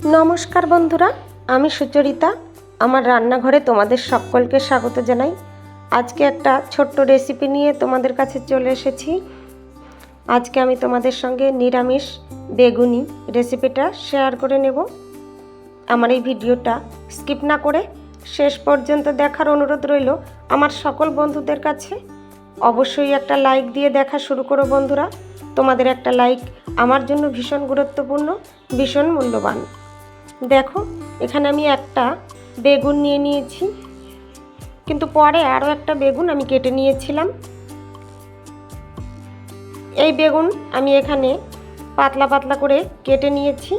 নমস্কার বন্ধুরা, আমি সুচরিতা। আমার রান্নাঘরে তোমাদের সকলকে স্বাগত জানাই। আজকে একটা ছোট্ট রেসিপি নিয়ে তোমাদের কাছে চলে এসেছি। আজকে আমি তোমাদের সঙ্গে নিরামিষ বেগুনি রেসিপিটা শেয়ার করে নেব। আমার এই ভিডিওটা স্কিপ না করে শেষ পর্যন্ত দেখার অনুরোধ রইল আমার সকল বন্ধুদের কাছে। অবশ্যই একটা লাইক দিয়ে দেখা শুরু করো বন্ধুরা। তোমাদের একটা লাইক আমার জন্য ভীষণ গুরুত্বপূর্ণ, ভীষণ মূল্যবান। দেখো, এখানে আমি একটা বেগুন নিয়ে নিয়েছি। কিন্তু পরে আরও একটা বেগুন আমি কেটে নিয়েছিলাম। এই বেগুন আমি এখানে পাতলা পাতলা করে কেটে নিয়েছি,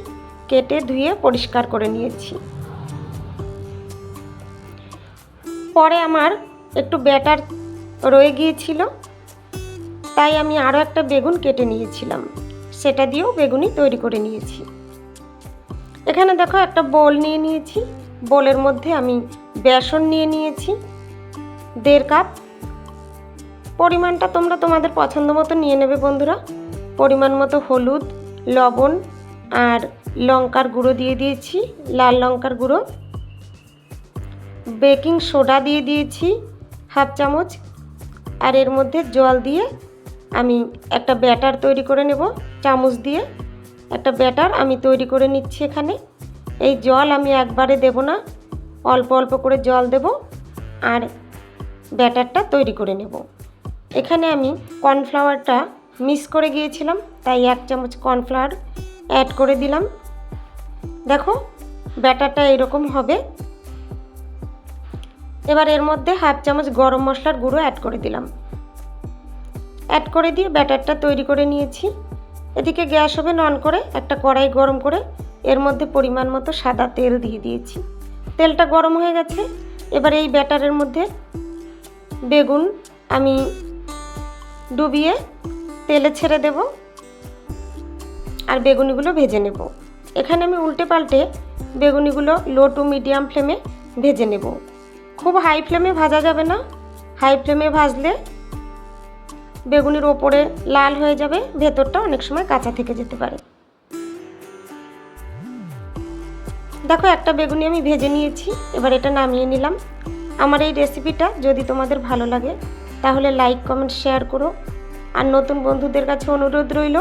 কেটে ধুয়ে পরিষ্কার করে নিয়েছি। পরে আমার একটু ব্যাটার রয়ে গিয়েছিল, তাই আমি আরও একটা বেগুন কেটে নিয়েছিলাম। সেটা দিয়েও বেগুনি তৈরি করে নিয়েছি। এখানে দেখো একটা বোল নিয়ে নিয়েছি। বোলের মধ্যে আমি বেসন নিয়ে নিয়েছি, দেড় কাপ। পরিমাণটা তোমরা তোমাদের পছন্দ মতো নিয়ে নেবে বন্ধুরা। পরিমাণ মতো হলুদ, লবণ আর লঙ্কার গুঁড়ো দিয়ে দিয়েছি, লাল লঙ্কার গুঁড়ো। বেকিং সোডা দিয়ে দিয়েছি, হাফ চামচ। আর এর মধ্যে জল দিয়ে আমি একটা ব্যাটার তৈরি করে নেব, চামচ দিয়ে। একটা ব্যাটার আমি তৈরি করে নিচ্ছি এখানে। এই জল আমি একবারে দেব না, অল্প অল্প করে জল দেব আর ব্যাটারটা তৈরি করে নেব। এখানে আমি কর্নফ্লাওয়ারটা মিস করে গিয়েছিলাম, তাই এক চামচ কর্নফ্লাওয়ার অ্যাড করে দিলাম। দেখো, ব্যাটারটা এরকম হবে। এবার এর মধ্যে হাফ চামচ গরম মশলার গুঁড়ো অ্যাড করে দিলাম। অ্যাড করে দিয়ে ব্যাটারটা তৈরি করে নিয়েছি। এদিকে গ্যাস ওভেন অন করে একটা কড়াই গরম করে এর মধ্যে পরিমাণ মতো সাদা তেল দিয়ে দিয়েছি। তেলটা গরম হয়ে গেছে। এবার এই ব্যাটারের মধ্যে বেগুন আমি ডুবিয়ে তেলে ছেড়ে দেব আর বেগুনিগুলো ভেজে নেব। এখানে আমি উল্টে পাল্টে বেগুনিগুলো লো টু মিডিয়াম ফ্লেমে ভেজে নেব। খুব হাই ফ্লেমে ভাজা যাবে না। হাই ফ্লেমে ভাজলে বেগুনির ওপরে লাল হয়ে যাবে, ভেতরটা অনেক সময় কাঁচা থেকে যেতে পারে। দেখো, একটা বেগুনি আমি ভেজে নিয়েছি, এবার এটা নামিয়ে নিলাম। আমার এই রেসিপিটা যদি তোমাদের ভালো লাগে, তাহলে লাইক, কমেন্ট, শেয়ার করো। আর নতুন বন্ধুদের কাছে অনুরোধ রইল,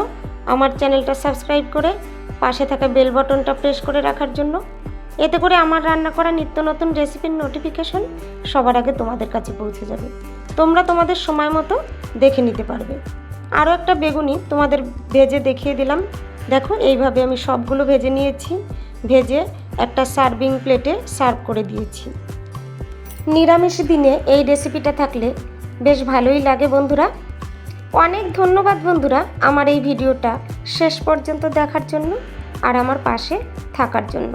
আমার চ্যানেলটা সাবস্ক্রাইব করে পাশে থাকা বেল বটনটা প্রেস করে রাখার জন্য। এতে করে আমার রান্না করা নিত্য নতুন রেসিপির নোটিফিকেশন সবার আগে তোমাদের কাছে পৌঁছে যাবে। তোমরা তোমাদের সময় মতো দেখে নিতে পারবে। আরও একটা বেগুনি তোমাদের ভেজে দেখিয়ে দিলাম। দেখো, এইভাবে আমি সবগুলো ভেজে নিয়েছি। ভেজে একটা সার্ভিং প্লেটে সার্ভ করে দিয়েছি। নিরামিষ দিনে এই রেসিপিটা থাকলে বেশ ভালোই লাগে বন্ধুরা। অনেক ধন্যবাদ বন্ধুরা আমার এই ভিডিওটা শেষ পর্যন্ত দেখার জন্য আর আমার পাশে থাকার জন্য।